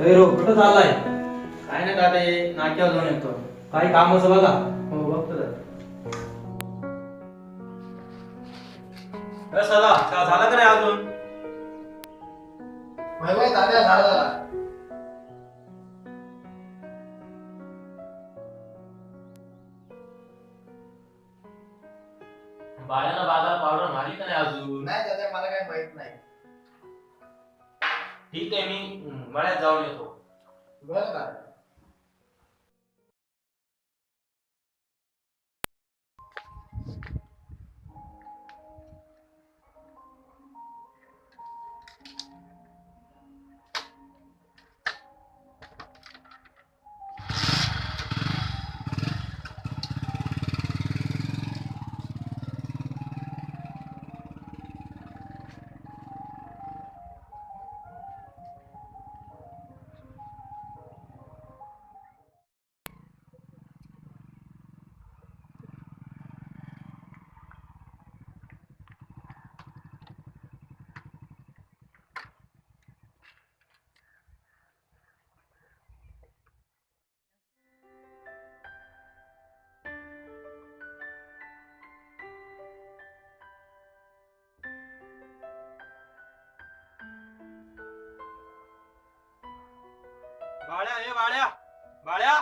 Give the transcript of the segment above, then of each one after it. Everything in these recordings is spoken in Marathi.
अरे रो कुठं चाललाय? काय नाही दादा नाक्यावर जाऊन येतो. काही कामाचं बघा. हो बघतो दादा. अरे सदा चहा झाला का नाही अजून? दादा झाला बाळ्याला बाजारात पावडर मारली का नाही अजून? नाही दादा मला काही माहीत नाही. ठीक आहे मी मळ्यात जाऊन येतो. बरं बाळ्या हे बाळ्या बाळ्या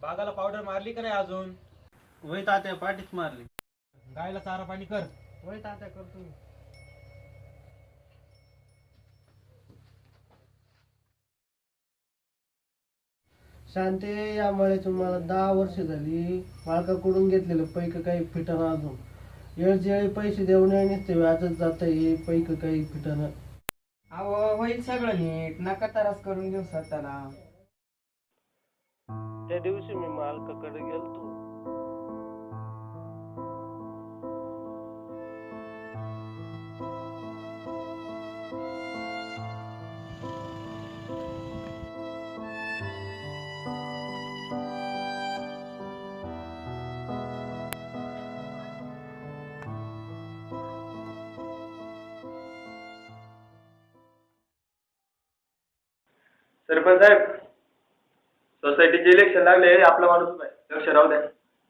बागाला पावडर मारली का नाही अजून? वय तात्या पाठीच मारली. गायला चारा पाणी कर. वय तात्या करतो शांते यामुळे तुम्हाला दहा वर्ष झाली. मालकाकडून घेतलेलं पैक काही फिटणं अजून. वेळी पैसे देऊन नसते व्याजच जात हे पैक काही फिटणं अहो होईल सगळं नीट. नका तरास करून घेऊ स्वतःला. त्या दिवशी मी मालकाकडे गेलतो. सरपंच साहेब सोसायटीचे इलेक्शन लागले आपला माणूस नाही. लक्ष राहू द्या.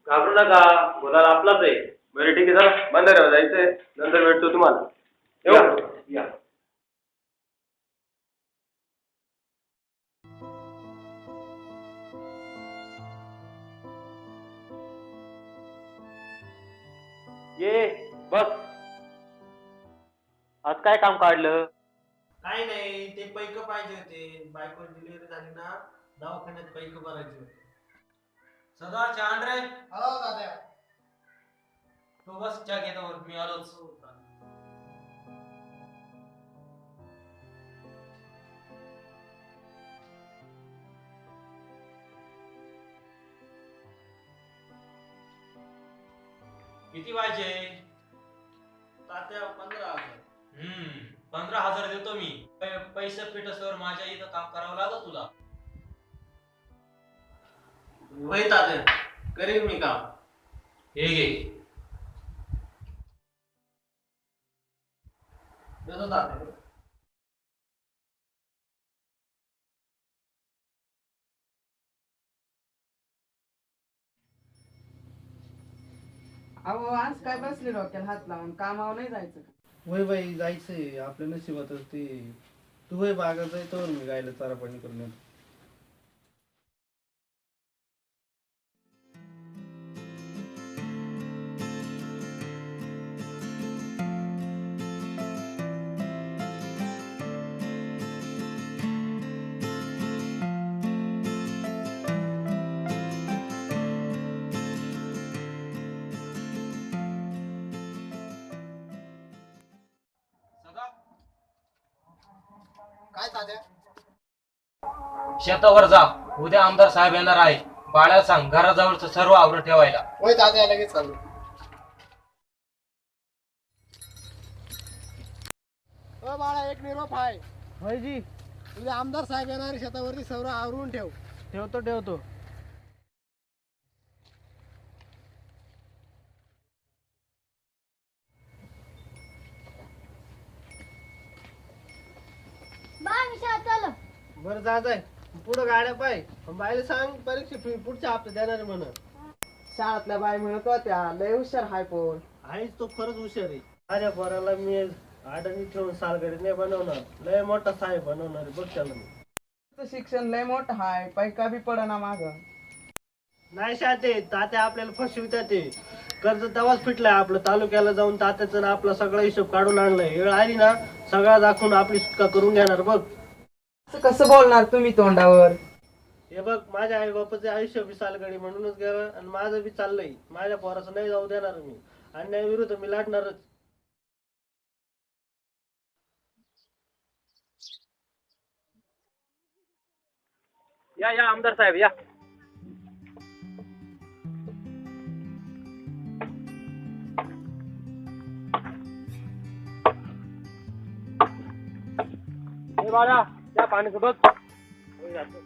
घाबरू नका. गुन्हा आपलाच आहे. बरं ठीक आहे चला. बंधाऱ्यावर जायचंय. नंतर भेटतो तुम्हाला. या. ये बस. आज काय काम काढलं? पैक पाहिजे होते. बायको डिलिव्हरी झाली ना दवाखान्यात पैक भरायचे होते. सदा छान रे. हॅलो दादा. तो बस चहा घेतो मी आलोच. किती पाहिजे? तात्या पंधरा हजार. हम्म पंधरा हजार देतो मी. पैसे फिटसवर माझ्या इथं काम करावं लागत तुला. वय तात्या करीन मी काम. हे घे. देतो तात्या. अहो आज काय बसले डोक्याला हात लावून? कामावर नाही जायचं का? वय बाई जायचंय. आपल्या नशिबातच ते दुवै भएको चाहिँ त हौ गाईलाई तरा पनि कुर्ने काय तात्या शेतावर जा. उद्या आमदार साहेब येणार आहे. बाळ्याला सांग घराजवळचं सर्व आवरून ठेवायला. वय तात्या लगेच चालू. बाळा एक निरोप आहे. होय जी. उद्या आमदार साहेब येणार शेतावरती सर्व आवरून ठेव. ठेवतो ठेवतो. बरं जा जाय पुढं गाड्या पाय. बायला सांग परीक्षा फी पुढच्या हप्त्यात देणार आहे म्हणून. शाळातल्या बाई म्हणत होत्या लय हुशार हाय पण. आहेच तो खरंच हुशार आहे. माझ्या पोराला मी अडणी ठेवून सालगडीत नाही बनवणार. लय मोठा साहेब बनवणार आहे बघ त्याला मी. शिक्षण लय मोठं हाय पैका बी पडना माग. नाही शाते तात्या आपल्याला फसवितात ते. कर्ज तेव्हाच फिटलाय आपलं. तालुक्याला जाऊन तात्याचं ना आपला सगळा हिशोब काढून आणलाय. वेळ आली ना सगळा दाखवून आपली सुटका करून घेणार बघ. कसं बोलणार तुम्ही तोंडावर? हे बघ माझ्या आई बापाचे आयुष्य बी सालगडी म्हणूनच गेलं आणि माझं बी चाललंय. माझ्या पोराचं नाही जाऊ देणार मी. अन्याय विरुद्ध मी लढणारच. या या आमदार साहेब या. हे बाळा. त्या जातो.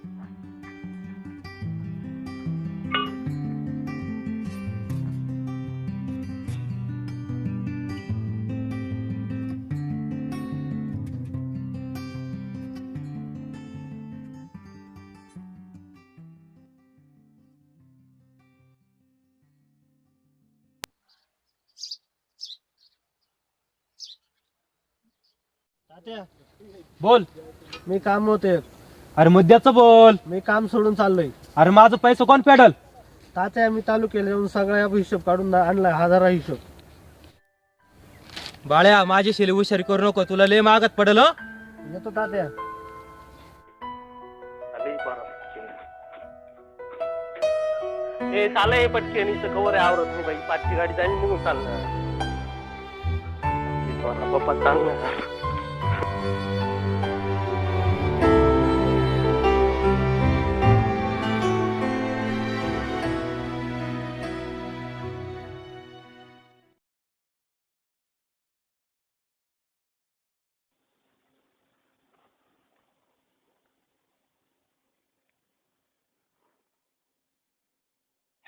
बोल. मी काम होते. अरे मुद्द्याचं बोल. मी काम सोडून चाललोय. अरे माझं पैसे कोण पेडल तात्या मी तालुक्याला येऊन सगळ्या हिशोब काढून आणलाय हजारा हिशोब. बाळ्या माझी शेली हुशारी करू नको तुला लय मागत पडल हं? येतो तात्या. हे चालय पटके आणि कवर आहे आवरत नाही बाई. पाचची गाडी जाईल निघून चालणार. पप्पा चांगलं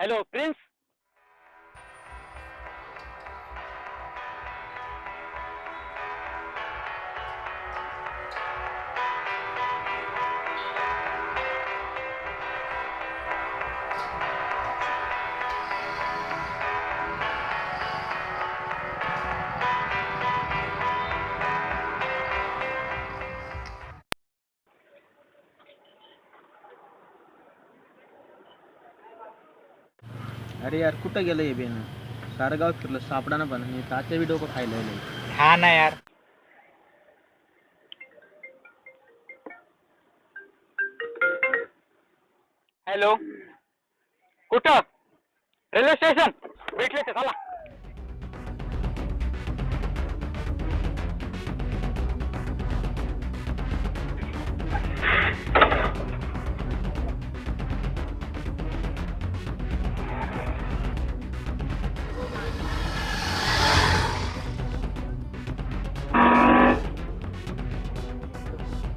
हॅलो प्रिन्स अरे यार कुठं गेलं हे बेन? सारं गाव फिरलं सापडा ना पण. हे तात्या बी डोकं खायला लागलंय. हा ना यार. हॅलो कुठं? रेल्वे स्टेशन भेटले ते चला.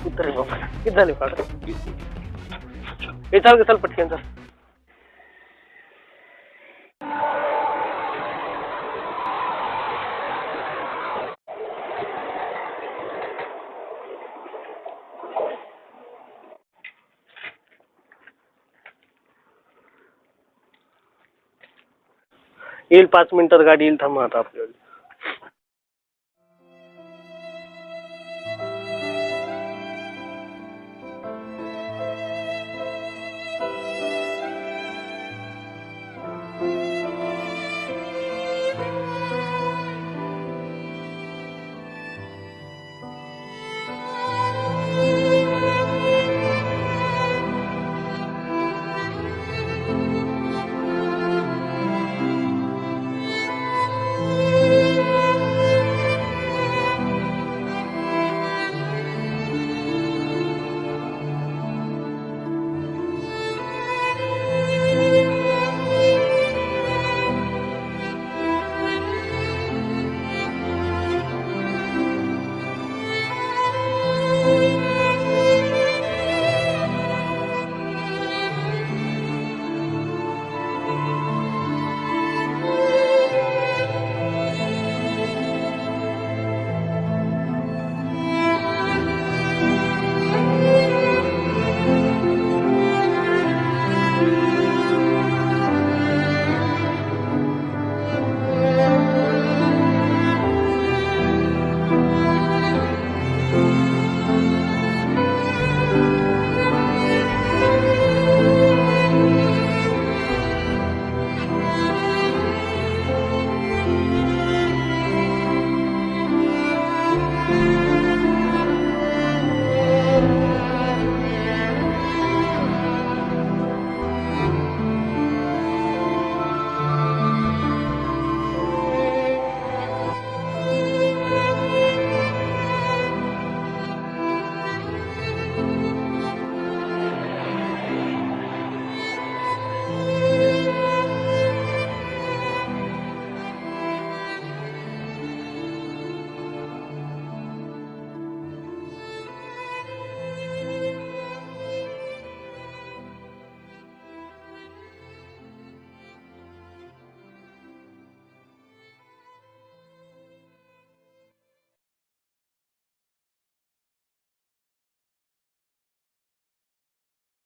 उतर बाबा किती झाले पाठ हे चाल चाल पटकन चाल. येईल पाच मिनिटात गाडी येईल थांबा आता आपल्याला.